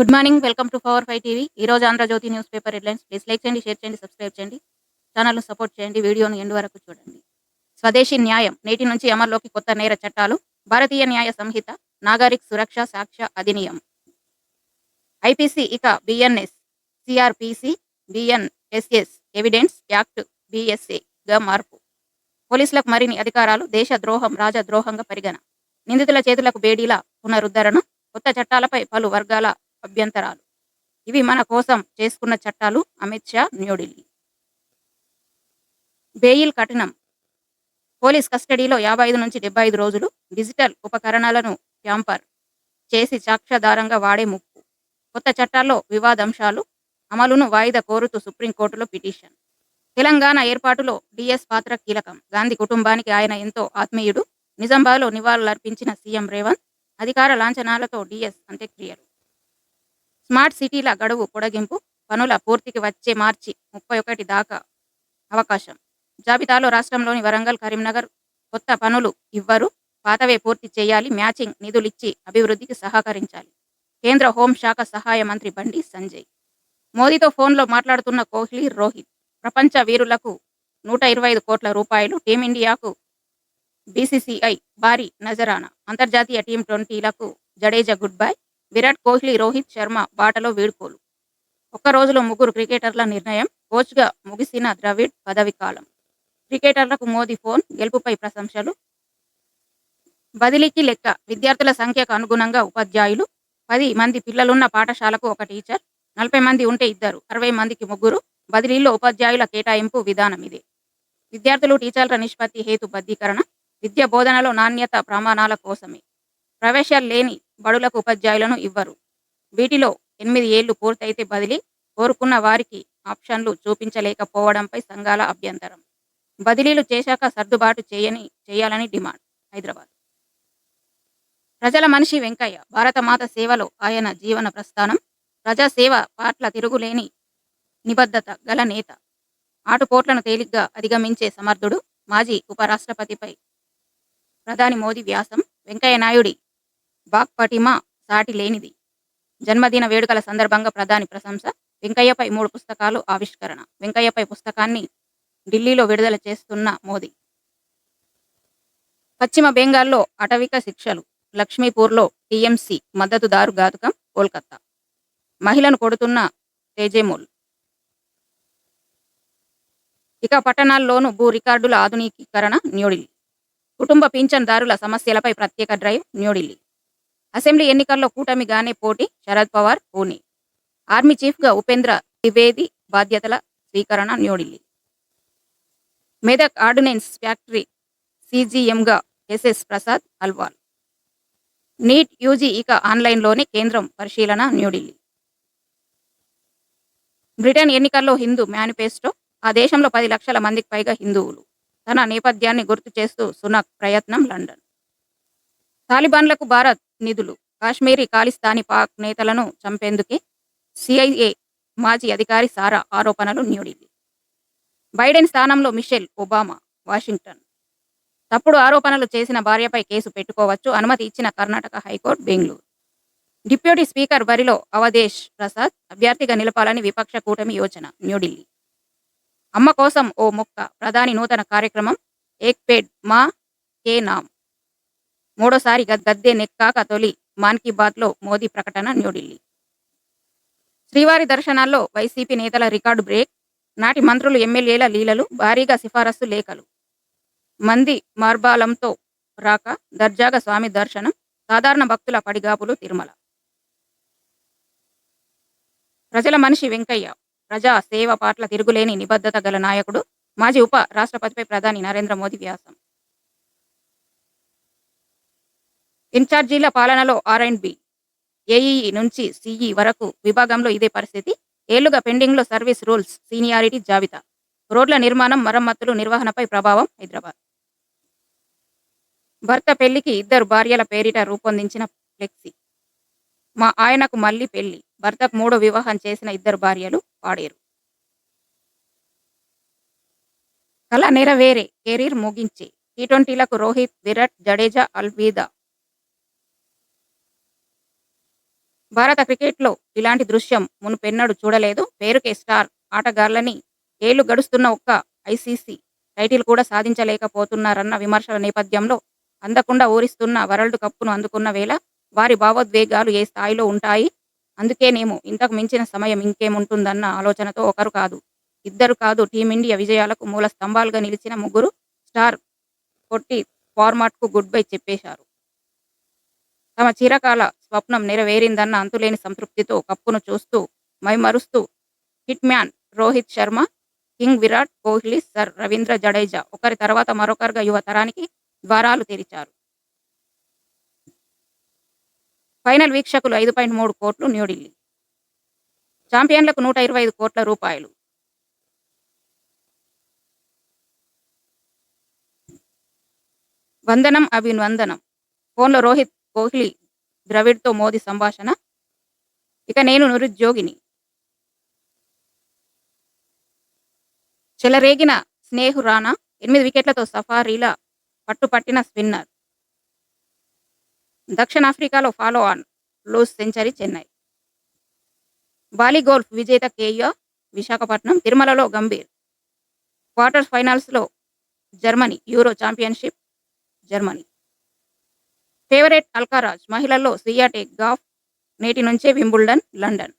Good morning welcome to power five TV. ఈ రోజు Andhra Jyothi news paper headlines. Please like చేయండి share చేయండి subscribe చేయండి. ఛానల్ను సపోర్ట్ చేయండి. వీడియోను ఎండు వరకు చూడండి. స్వదేశీ న్యాయం నేటి నుంచి అమల్లోకి కొత్త నేర చట్టాలు. భారతీయ న్యాయ సంహిత నాగరిక్ సురక్ష సాక్ష్య అధినియం. ఐపీసీ ఇక BNS CrPC BNSS evidence act బిఎస్ఏగా మార్పు. పోలీసులకు మరిన్ని అధికారాలు దేశ ద్రోహం రాజద్రోహంగా పరిగణ. నిందితుల చేతులకు బేడీల పునరుద్ధరణ కొత్త చట్టాలపై పలు వర్గాల అభ్యంతరాలు. ఇవి మన కోసం చేసుకున్న చట్టాలు అమిత్ షా న్యూఢిల్లీ బెయిల్ కఠినం. పోలీస్ కస్టడీలో యాభై ఐదు నుంచి డెబ్బై ఐదు రోజులు డిజిటల్ ఉపకరణాలను ట్యాంపర్ చేసి సాక్ష్యాధారంగా వాడే ముప్పు. కొత్త చట్టాల్లో వివాదాంశాలు అమలును వాయిదా కోరుతూ సుప్రీంకోర్టులో పిటిషన్. తెలంగాణ ఏర్పాటులో డిఎస్ పాత్ర కీలకం. గాంధీ కుటుంబానికి ఆయన ఎంతో ఆత్మీయుడు. నిజామాబాద్లో నివాళులర్పించిన సీఎం రేవంత్ అధికార లాంఛనాలతో డిఎస్ అంత్యక్రియలు. స్మార్ట్ సిటీల గడువు పొడిగింపు పనుల పూర్తికి వచ్చే మార్చి ముప్పై ఒకటి దాకా అవకాశం. జాబితాలో రాష్ట్రంలోని వరంగల్ కరీంనగర్ కొత్త పనులు ఇవ్వరు. పాతవే పూర్తి చేయాలి. మ్యాచింగ్ నిధులిచ్చి అభివృద్ధికి సహకరించాలి. కేంద్ర హోంశాఖ సహాయ మంత్రి బండి సంజయ్. మోదీతో ఫోన్లో మాట్లాడుతున్న కోహ్లీ రోహిత్ ప్రపంచ వీరులకు నూట ఇరవై ఐదు కోట్ల రూపాయలు టీమిండియాకు బీసీసీఐ భారీ నజరానా. అంతర్జాతీయ టీం ట్వంటీలకు జడేజా గుడ్ బై. విరాట్ కోహ్లీ రోహిత్ శర్మ బాటలో వీడ్కోలు. ఒక్క రోజులో ముగ్గురు క్రికెటర్ల నిర్ణయం కోచ్గా ముగిసిన ద్రవిడ్ పదవి కాలం. క్రికెటర్లకు మోదీ ఫోన్ గెలుపుపై ప్రశంసలు. బదిలీకి లెక్క విద్యార్థుల సంఖ్యకు అనుగుణంగా ఉపాధ్యాయులు. పది మంది పిల్లలున్న పాఠశాలకు ఒక టీచర్ నలభై మంది ఉంటే ఇద్దరు అరవై మందికి ముగ్గురు. బదిలీలో ఉపాధ్యాయుల కేటాయింపు విధానం ఇదే. విద్యార్థులు టీచర్ల నిష్పత్తి హేతుబద్ధీకరణ విద్య బోధనలో నాణ్యత ప్రమాణాల కోసమే. ప్రవేశాలు లేని బడులకు ఉపాధ్యాయులను ఇవ్వరు. వీటిలో ఎనిమిది ఏళ్ళు పూర్తయితే బదిలీ కోరుకున్న వారికి ఆప్షన్లు చూపించలేకపోవడంపై సంఘాల అభ్యంతరం. బదిలీలు చేశాక సర్దుబాటు చేయని చేయాలని డిమాండ్ హైదరాబాద్. ప్రజల మనిషి వెంకయ్య భారతమాత సేవలో ఆయన జీవన ప్రస్థానం ప్రజాసేవ పట్ల తిరుగులేని నిబద్ధత గల నేత. ఆటుపోట్లను తేలిగ్గా అధిగమించే సమర్థుడు మాజీ ఉపరాష్ట్రపతిపై ప్రధాని మోదీ వ్యాసం. వెంకయ్య నాయుడి బాక్పటిమ సాటి లేనిది. జన్మదిన వేడుకల సందర్భంగా ప్రధాని ప్రశంస వెంకయ్యపై మూడు పుస్తకాలు ఆవిష్కరణ. వెంకయ్యపై పుస్తకాన్ని ఢిల్లీలో విడుదల చేస్తున్న మోదీ. పశ్చిమ బెంగాల్లో అటవిక శిక్షలు. లక్ష్మీపూర్లో టీఎంసీ మద్దతుదారు ఘాతుకం కోల్కత్తా. మహిళను కొడుతున్న తేజేమోల్. ఇక పట్టణాల్లోనూ భూ రికార్డుల ఆధునికీకరణ న్యూఢిల్లీ. కుటుంబ పింఛన్దారుల సమస్యలపై ప్రత్యేక డ్రైవ్ న్యూఢిల్లీ. అసెంబ్లీ ఎన్నికల్లో కూటమిగానే పోటీ శరద్ పవార్ పూణే ఆర్మీ చీఫ్గా ఉపేంద్ర ద్వివేది బాధ్యతల స్వీకరణ New Delhi. Medak ordnance factory సీజీఎంగా SS Prasad Alwal. NEET UG ఇక ఆన్లైన్లోనే కేంద్రం పరిశీలన న్యూఢిల్లీ. బ్రిటన్ ఎన్నికల్లో హిందూ మేనిఫెస్టో ఆ దేశంలో పది లక్షల మందికి పైగా హిందువులు. తన నేపథ్యాన్ని గుర్తు చేస్తూ సునక్ ప్రయత్నం లండన్. తాలిబాన్లకు భారత్ నిధులు. కాశ్మీరీ ఖాళిస్తానీ పాక్ నేతలను చంపేందుకే సిఐఏ మాజీ అధికారి సారా ఆరోపణలు న్యూఢిల్లీ. బైడెన్ స్థానంలో మిషెల్ ఒబామా వాషింగ్టన్. తప్పుడు ఆరోపణలు చేసిన భార్యపై కేసు పెట్టుకోవచ్చు అనుమతి ఇచ్చిన Karnataka high court Bengaluru. Deputy speaker బరిలో అవధేష్ ప్రసాద్ అభ్యర్థిగా నిలపాలని విపక్ష కూటమి యోచన న్యూఢిల్లీ. అమ్మ కోసం ఓ మొక్క ప్రధాని నూతన కార్యక్రమం ఏక్ పేడ్ మా కే నామ్. మూడోసారి గద్దే నెక్కాక తొలి మాన్ కీ బాత్లో మోదీ ప్రకటన న్యూఢిల్లీ. శ్రీవారి దర్శనాల్లో వైసీపీ నేతల రికార్డు బ్రేక్ నాటి మంత్రులు ఎమ్మెల్యేల లీలలు భారీగా సిఫారసు లేఖలు. మంది మార్బాలంతో రాక దర్జాగా స్వామి దర్శనం సాధారణ భక్తుల పడిగాపులు తిరుమల. ప్రజల మనిషి వెంకయ్య ప్రజా సేవ పట్ల తిరుగులేని నిబద్ధత గల నాయకుడు మాజీ ఉప రాష్ట్రపతిపై ప్రధాని నరేంద్ర మోదీ వ్యాసం. ఇన్ఛార్జీల పాలనలో ఆర్ అండ్ బి ఏఈఈ నుంచి సిఈ వరకు విభాగంలో ఇదే పరిస్థితి. ఏళ్ళుగా పెండింగ్లో సర్వీస్ రూల్స్ సీనియారిటీ జాబితా. రోడ్ల నిర్మాణం మరమ్మతులు నిర్వహణపై ప్రభావం హైదరాబాద్. భర్త పెళ్ళికి ఇద్దరు భార్యల పేరిట రూపొందించిన ఫ్లెక్సీ. మా ఆయనకు మళ్ళీ పెళ్ళి. భర్తకు మూడో వివాహం చేసిన ఇద్దరు భార్యలు పాడేరు. కళ నెరవేరే కెరీర్ ముగించే. టీ ట్వంటీలకు రోహిత్ విరాట్ జడేజా అల్వీదా భారత క్రికెట్లో ఇలాంటి దృశ్యం మునుపెన్నడు చూడలేదు. పేరుకే స్టార్ ఆటగాళ్ళని ఏళ్ళు గడుస్తున్న ఒక్క ఐసీసీ టైటిల్ కూడా సాధించలేకపోతున్నారన్న విమర్శల నేపథ్యంలో అందకుండా ఊరిస్తున్న వరల్డ్ కప్ను అందుకున్న వేళ వారి భావోద్వేగాలు ఏ స్థాయిలో ఉంటాయి? అందుకేనేమో ఇంతకు మించిన సమయం ఇంకేముంటుందన్న ఆలోచనతో ఒకరు కాదు ఇద్దరు కాదు టీమిండియా విజయాలకు మూల స్తంభాలుగా నిలిచిన ముగ్గురు స్టార్ కొట్టి ఫార్మాట్కు గుడ్ బై చెప్పేశారు. తమ చిరకాల స్వప్నం నెరవేరిందన్న అంతులేని సంతృప్తితో కప్పును చూస్తూ మైమరుస్తూ hit man Rohit Sharma king Virat Kohli sir Ravindra Jadeja ఒకరి తర్వాత మరొకరుగా యువతరానికి ద్వారాలు తెరిచారు. ఫైనల్ వీక్షకులు ఐదు పాయింట్ మూడు కోట్లు న్యూఢిల్లీ. ఛాంపియన్లకు నూట ఇరవై ఐదు కోట్ల రూపాయలు. వందనం అభివందనం ఫోన్లో రోహిత్ కోహ్లీ ద్రవిడ్తో మోదీ సంభాషణ. ఇక నేను నిరుద్యోగిని. చెలరేగిన స్నేహురానా ఎనిమిది వికెట్లతో సఫారీల పట్టుపట్టిన స్పిన్నర్. దక్షిణాఫ్రికాలో follow on lose century Chennai. Bali golf విజేత కేయో విశాఖపట్నం తిరుమలలో Gambhir. Quarter ఫైనల్స్లో Germany euro championship Germany. Favourite Alcaraz మహిళల్లో సియాటెక్ గాఫ్ నేటి నుంచే వింబుల్డన్ లండన్.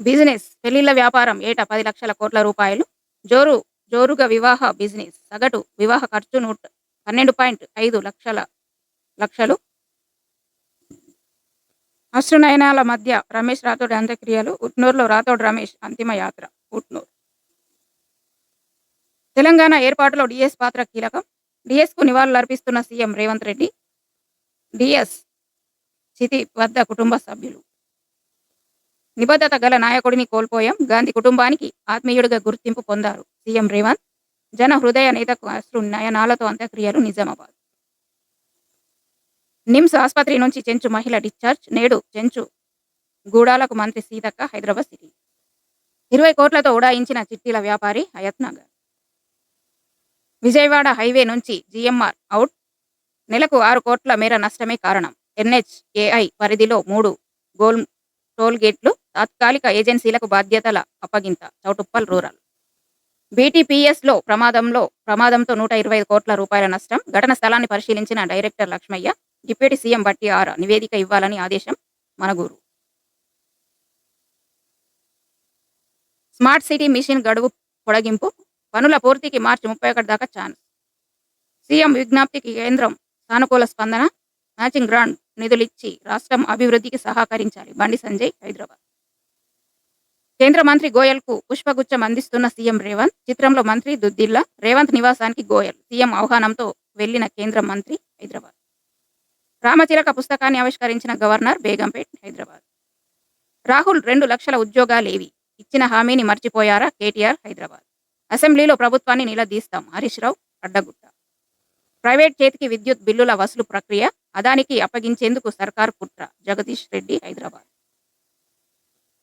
బిజినెస్ పెళ్ళిళ్ళ వ్యాపారం ఏటా పది లక్షల కోట్ల రూపాయలు. జోరు జోరుగా వివాహ బిజినెస్ సగటు వివాహ ఖర్చు నూట పన్నెండు పాయింట్ ఐదు లక్షల లక్షలు. అశ్రునయనాల మధ్య రమేష్ రాథోడ్ అంత్యక్రియలు ఉట్నూరులో రాథోడ్ రమేష్ అంతిమ యాత్ర ఉట్నూరు. తెలంగాణ ఏర్పాటులో డిఎస్ పాత్ర కీలకం. డిఎస్కు నివాళులు అర్పిస్తున్న సీఎం రేవంత్ రెడ్డి డిఎస్ చితి వద్ద కుటుంబ సభ్యులు. నిబద్ధత గల నాయకుడిని కోల్పోయాం. గాంధీ కుటుంబానికి ఆత్మీయుడిగా గుర్తింపు పొందారు. సీఎం రేవంత్ జన హృదయ నేతకు అశ్రు నయనాలతో అంత్యక్రియలు నిజామాబాద్. నిమ్స్ ఆసుపత్రి నుంచి చెంచు మహిళ డిశ్చార్జ్ నేడు చెంచు గూడాలకు మంత్రి సీతక్క హైదరాబాద్ సిటీ. ఇరవై కోట్లతో ఉడాయించిన చిట్టీల వ్యాపారి హయత్ నగర్. విజయవాడ హైవే నుంచి జిఎంఆర్ అవుట్ నెలకు ఆరు కోట్ల మేర నష్టమే కారణం. ఎన్హెచ్ఏఐ పరిధిలో మూడు గోల్ టోల్ గేట్లు తాత్కాలిక ఏజెన్సీలకు బాధ్యతల అప్పగింత. చౌటుప్పల్ రూరల్. బీటీపీఎస్లో ప్రమాదంలో ప్రమాదంతో నూట ఇరవై ఐదు కోట్ల రూపాయల నష్టం. ఘటన స్థలాన్ని పరిశీలించిన director Lakshmaiah deputy CM Bhatti are నివేదిక ఇవ్వాలని ఆదేశం మనగూరు. స్మార్ట్ సిటీ మిషన్ గడువు పొడగింపు పనుల పూర్తికి మార్చి ముప్పై ఒకటి దాకా ఛాన్స్. సీఎం విజ్ఞప్తికి కేంద్రం సానుకూల స్పందన మ్యాచింగ్ గ్రాంట్ నిధులిచ్చి రాష్ట్రం అభివృద్ధికి సహకరించాలి. బండి సంజయ్ హైదరాబాద్. కేంద్ర మంత్రి గోయల్కు పుష్పగుచ్చం అందిస్తున్న సీఎం రేవంత్ చిత్రంలో మంత్రి దుద్దిల్లా రేవంత్ నివాసానికి గోయల్ సీఎం ఆహ్వానంతో వెళ్ళిన కేంద్ర మంత్రి హైదరాబాద్. రామచిలక పుస్తకాన్ని ఆవిష్కరించిన గవర్నర్ బేగంపేట్ హైదరాబాద్. రాహుల్ రెండు లక్షల ఉద్యోగాలేవి? ఇచ్చిన హామీని మర్చిపోయారా కేటీఆర్ హైదరాబాద్? అసెంబ్లీలో ప్రభుత్వాన్ని నిలదీస్తాం. హరీష్ రావు అడ్డగుట్ట. ప్రైవేట్ చేతికి విద్యుత్ బిల్లుల వసూలు ప్రక్రియ అదానికి అప్పగించేందుకు సర్కార్ కుట్ర. జగదీష్ రెడ్డి హైదరాబాద్.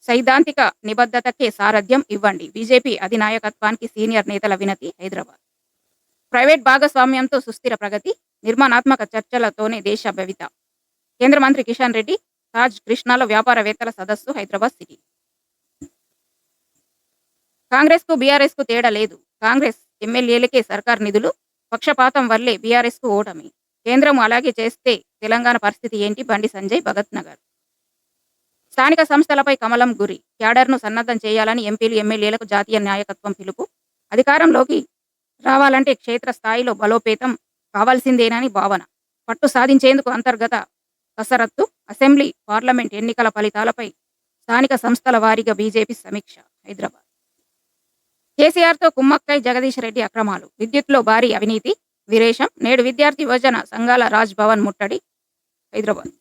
సైద్ధాంతిక నిబద్ధతకే సారథ్యం ఇవ్వండి. బీజేపీ అధినాయకత్వానికి సీనియర్ నేతల వినతి హైదరాబాద్. ప్రైవేట్ భాగస్వామ్యంతో సుస్థిర ప్రగతి నిర్మాణాత్మక చర్చలతోనే దేశ భవిత. కేంద్ర మంత్రి కిషన్ రెడ్డి తాజ్ కృష్ణాలో వ్యాపారవేత్తల సదస్సు హైదరాబాద్ సిటీ. కాంగ్రెస్కు బీఆర్ఎస్కు తేడా లేదు. కాంగ్రెస్ ఎమ్మెల్యేలకే సర్కార్ నిధులు పక్షపాతం వల్లే బీఆర్ఎస్కు ఓటమి. కేంద్రం అలాగే చేస్తే తెలంగాణ పరిస్థితి ఏంటి? బండి సంజయ్ భగత్ నగర్. స్థానిక సంస్థలపై కమలం గురి. క్యాడర్ను సన్నద్ధం చేయాలని ఎంపీలు ఎమ్మెల్యేలకు జాతీయ నాయకత్వం పిలుపు. అధికారంలోకి రావాలంటే క్షేత్ర స్థాయిలో బలోపేతం కావాల్సిందేనని భావన. పట్టు సాధించేందుకు అంతర్గత కసరత్తు అసెంబ్లీ పార్లమెంట్ ఎన్నికల ఫలితాలపై స్థానిక సంస్థల వారీగా బీజేపీ సమీక్ష హైదరాబాద్. కేసీఆర్తో కుమ్మక్కై జగదీష్ రెడ్డి అక్రమాలు. విద్యుత్లో భారీ అవినీతి. విరేషం. నేడు విద్యార్థి యువజన సంఘాల రాజ్ భవన్ ముట్టడి. హైదరాబాద్.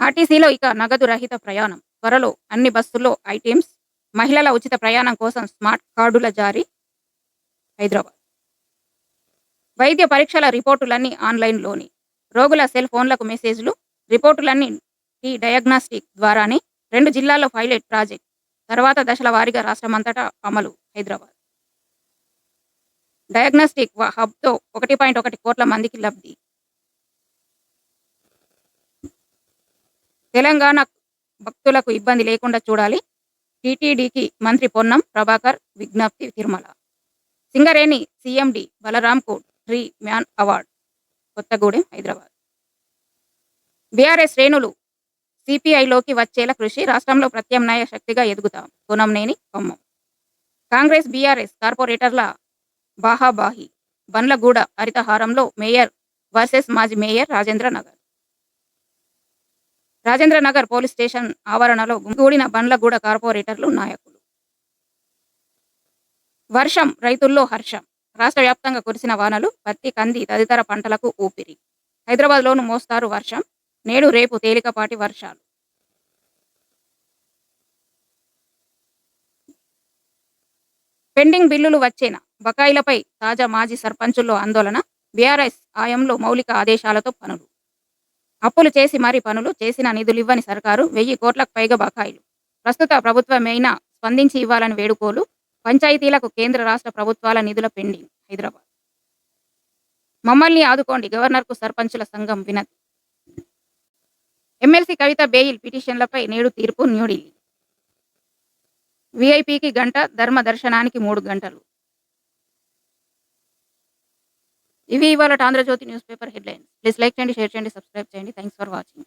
ఆర్టీసీలో ఇక నగదు రహిత ప్రయాణం. త్వరలో అన్ని బస్సుల్లో ఐటెమ్స్ మహిళల ఉచిత ప్రయాణం కోసం స్మార్ట్ కార్డుల జారీ. హైదరాబాద్. వైద్య పరీక్షల రిపోర్టులన్నీ ఆన్లైన్లోని. రోగుల సెల్ ఫోన్లకు మెసేజ్లు. రిపోర్టులన్నీ ఈ డయాగ్నాస్టిక్ ద్వారానే. రెండు జిల్లాల్లో పైలట్ ప్రాజెక్ట్. తర్వాత దశల వారీగా రాష్ట్రమంతటా అమలు. హైదరాబాద్. డయాగ్నోస్టిక్ హబ్తో ఒకటి పాయింట్ ఒకటి కోట్ల మందికి లబ్ధి. తెలంగాణ భక్తులకు ఇబ్బంది లేకుండా చూడాలి. టీటీడీకి మంత్రి పొన్నం ప్రభాకర్ విజ్ఞప్తి Tirumala. Singareni CMD బలరాంకు tree man award Kothagudem Hyderabad. BRS శ్రేణులు సిపిఐలోకి వచ్చేలా కృషి రాష్ట్రంలో ప్రత్యామ్నాయ శక్తిగా ఎదుగుతాం. పొనంనేని ఖమ్మం. కాంగ్రెస్ బీఆర్ఎస్ కార్పొరేటర్ల బాహాబాహి. బండ్లగూడ హరితహారంలో మేయర్ వర్సెస్ మాజీ mayor Rajendra Nagar. Rajendra Nagar police station ఆవరణలో గుమిగూడిన బండ్లగూడ కార్పొరేటర్లు నాయకులు. వర్షం రైతుల్లో హర్షం. రాష్ట్ర వ్యాప్తంగా కురిసిన వానలు పత్తి కంది తదితర పంటలకు ఊపిరి. హైదరాబాద్లోను మోస్తారు వర్షం. నేడు రేపు తేలికపాటి వర్షాలు. పెండింగ్ బిల్లులు వచ్చేనా? బకాయిలపై తాజా మాజీ సర్పంచుల్లో ఆందోళన బీఆర్ఎస్ ఆయంలో మౌలిక ఆదేశాలతో పనులు. అప్పులు చేసి మరీ పనులు చేసిన నిధులు ఇవ్వని సర్కారు వెయ్యి కోట్లకు పైగా బకాయిలు. ప్రస్తుత ప్రభుత్వమైనా స్పందించి ఇవ్వాలని వేడుకోలు పంచాయతీలకు కేంద్ర రాష్ట్ర ప్రభుత్వాల నిధుల పెండింగ్ హైదరాబాద్. మమ్మల్ని ఆదుకోండి గవర్నర్కు సర్పంచుల సంఘం వినతి. ఎమ్మెల్సీ కవిత బెయిల్ పిటిషన్లపై నేడు తీర్పు న్యూఢిల్లీ. విఐపికి గంట ధర్మ దర్శనానికి మూడు గంటలు. ఇవి ఇవాళ Andhra Jyothi news paper headlines please like చేయండి షేర్ చేయండి సబ్స్క్రైబ్ చేయండి. Thanks for watching.